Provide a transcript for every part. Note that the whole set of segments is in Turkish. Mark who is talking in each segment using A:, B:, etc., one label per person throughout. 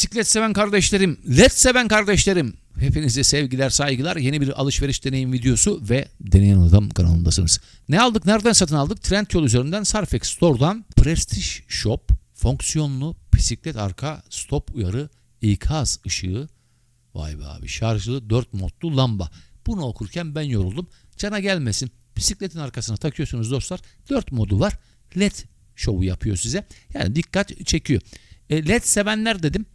A: Bisiklet seven kardeşlerim, led seven kardeşlerim. Hepinize sevgiler, saygılar. Yeni bir alışveriş deneyim videosu ve Deneyen Adam kanalındasınız. Ne aldık, nereden satın aldık? Trendyol üzerinden Sarfex Store'dan Prestige Shop fonksiyonlu bisiklet arka stop uyarı ikaz ışığı. Vay be abi şarjlı 4 modlu lamba. Bunu okurken ben yoruldum. Cana gelmesin. Bisikletin arkasına takıyorsunuz dostlar. 4 modu var. LED şovu yapıyor size. Yani dikkat çekiyor. E, LED sevenler dedim.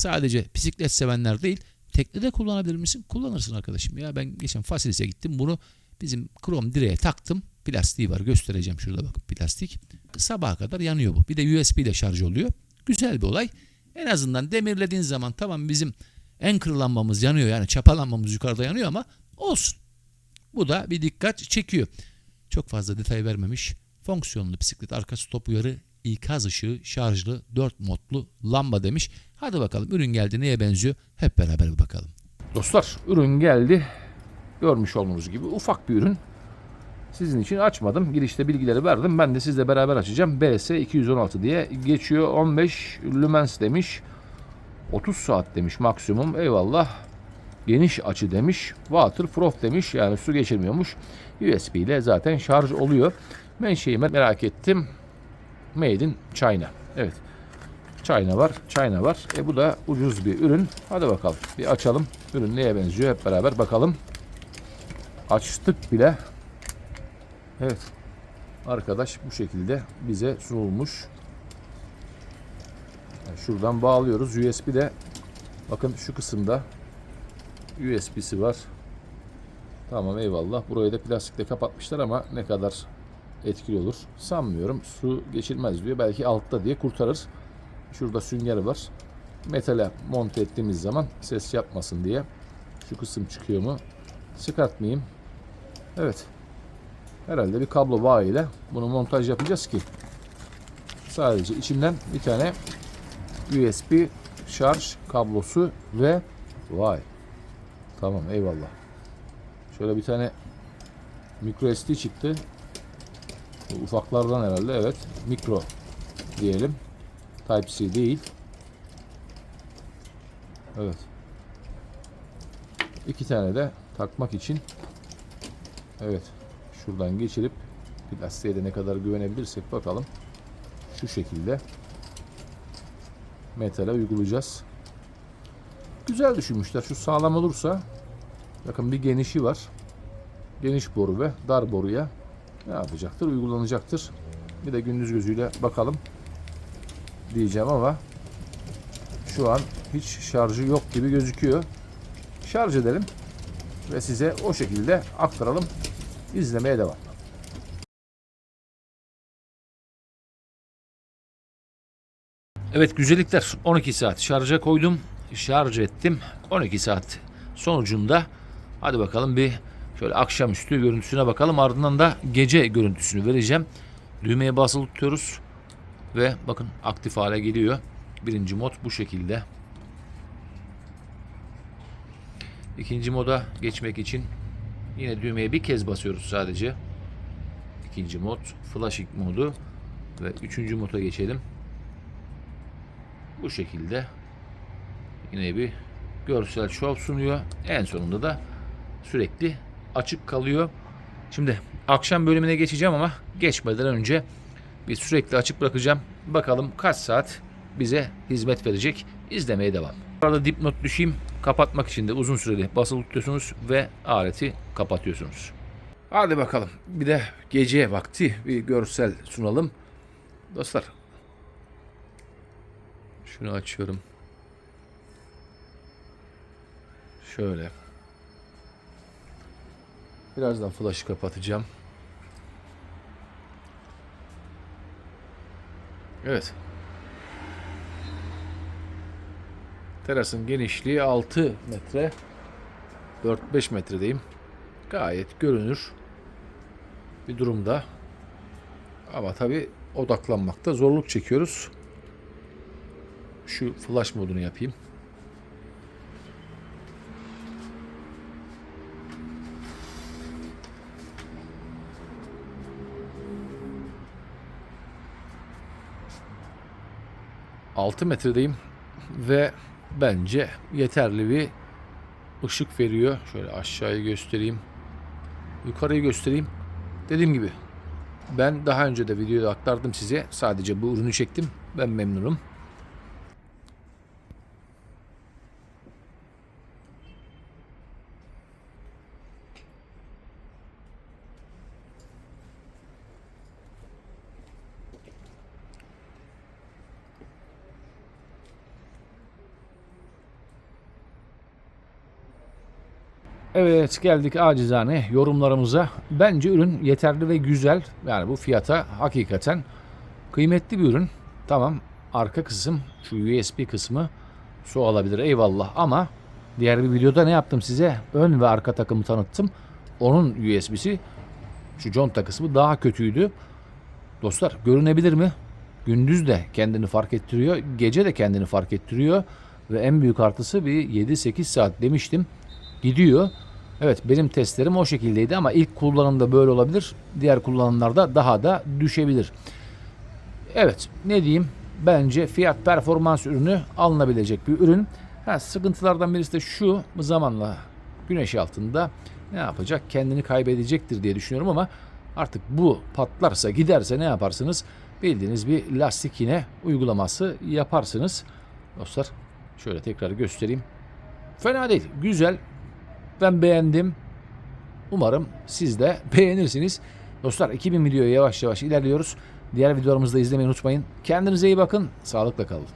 A: Sadece bisiklet sevenler değil. Teknede kullanabilir misin? Kullanırsın arkadaşım. Ya ben geçen Fasiles'e gittim. Bunu bizim krom direğe taktım. Plastiği var. Göstereceğim şurada bakın plastik. Sabaha kadar yanıyor bu. Bir de USB ile şarj oluyor. Güzel bir olay. En azından demirlediğin zaman tamam bizim en kırılanmamız yanıyor. Yani çapalanmamız yukarıda yanıyor ama olsun. Bu da bir dikkat çekiyor. Çok fazla detay vermemiş. Fonksiyonlu bisiklet arka stop uyarı ikaz ışığı şarjlı 4 modlu lamba demiş. Hadi bakalım ürün geldi neye benziyor hep beraber bir bakalım. Dostlar ürün geldi. Görmüş olduğunuz gibi ufak bir ürün. Sizin için açmadım. Girişte bilgileri verdim. Ben de sizle beraber açacağım. BS 216 diye geçiyor. 15 lumens demiş. 30 saat demiş maksimum. Eyvallah. Geniş açı demiş. Waterproof demiş. Yani su geçirmiyormuş. USB ile zaten şarj oluyor. Menşeyi merak ettim. Made in China. Evet. China var. China var. E bu da ucuz bir ürün. Hadi bakalım. Bir açalım. Ürün neye benziyor hep beraber bakalım. Açtık bile. Evet. Arkadaş bu şekilde bize sunulmuş. Yani şuradan bağlıyoruz. USB de bakın şu kısımda USB'si var. Tamam eyvallah. Burayı da plastikle kapatmışlar ama ne kadar etkili olur sanmıyorum. Su geçirmez diyor. Belki altta diye kurtarır. Şurada sünger var. Metale monte ettiğimiz zaman ses yapmasın diye. Şu kısım çıkıyor mu? Çıkartmayayım. Evet. Herhalde bir kablo bağı ile bunu montaj yapacağız ki sadece içinden bir tane USB şarj kablosu ve vay tamam eyvallah şöyle bir tane micro SD çıktı Ufaklardan herhalde evet mikro diyelim Type-C değil evet iki tane de takmak için evet şuradan geçirip plastiğe de ne kadar güvenebilirsek bakalım. Şu şekilde metale uygulayacağız. Güzel düşünmüşler. Şu sağlam olursa bakın bir genişi var. Geniş boru ve dar boruya ne yapacaktır? Uygulanacaktır. Bir de gündüz gözüyle bakalım diyeceğim ama şu an hiç şarjı yok gibi gözüküyor. Şarj edelim ve size o şekilde aktaralım. İzlemeye devam. Evet güzellikler 12 saat şarja koydum. Şarj ettim. 12 saat sonucunda hadi bakalım bir şöyle akşamüstü görüntüsüne bakalım. Ardından da gece görüntüsünü vereceğim. Düğmeye basılı tutuyoruz. Ve bakın aktif hale geliyor. Birinci mod bu şekilde. İkinci moda geçmek için Yine düğmeye bir kez basıyoruz sadece. İkinci mod flashing modu ve üçüncü moda geçelim. Bu şekilde yine bir görsel şov sunuyor. En sonunda da sürekli açık kalıyor. Şimdi akşam bölümüne geçeceğim ama geçmeden önce bir sürekli açık bırakacağım. Bakalım kaç saat bize hizmet verecek. İzlemeye devam. Bu arada dipnot düşeyim. Kapatmak için de uzun süreli basılı tutuyorsunuz ve aleti kapatıyorsunuz. Hadi bakalım. Bir de gece vakti bir görsel sunalım. Dostlar. Şunu açıyorum. Şöyle. Birazdan flash'ı kapatacağım. Evet. Terasın genişliği 6 metre. 4-5 metredeyim. Gayet görünür bir durumda. Ama tabi odaklanmakta zorluk çekiyoruz. Şu flash modunu yapayım. Altı metredeyim. ve bence yeterli bir ışık veriyor. Şöyle aşağıyı göstereyim. Yukarıyı göstereyim. Dediğim gibi ben daha önce de videoda aktardım size. Sadece bu ürünü çektim. Ben memnunum. Evet geldik acizane yorumlarımıza. Bence ürün yeterli ve güzel. Yani bu fiyata hakikaten kıymetli bir ürün. Tamam arka kısım şu USB kısmı su alabilir eyvallah ama diğer bir videoda ne yaptım size? Ön ve arka takımı tanıttım. Onun USB'si şu conta kısmı daha kötüydü. Dostlar görünebilir mi? Gündüz de kendini fark ettiriyor. Gece de kendini fark ettiriyor. Ve en büyük artısı bir 7-8 saat demiştim. Gidiyor. Evet benim testlerim o şekildeydi ama ilk kullanımda böyle olabilir. Diğer kullanımlarda daha da düşebilir. Evet ne diyeyim? Bence fiyat performans ürünü alınabilecek bir ürün. Ha, sıkıntılardan birisi de şu zamanla güneş altında ne yapacak? Kendini kaybedecektir diye düşünüyorum ama artık bu patlarsa giderse ne yaparsınız? Bildiğiniz bir lastik yine uygulaması yaparsınız. Dostlar şöyle tekrar göstereyim. Fena değil. Güzel. Ben beğendim. Umarım siz de beğenirsiniz. Dostlar 2000 videoya yavaş yavaş ilerliyoruz. Diğer videolarımızı da izlemeyi unutmayın. Kendinize iyi bakın. Sağlıkla kalın.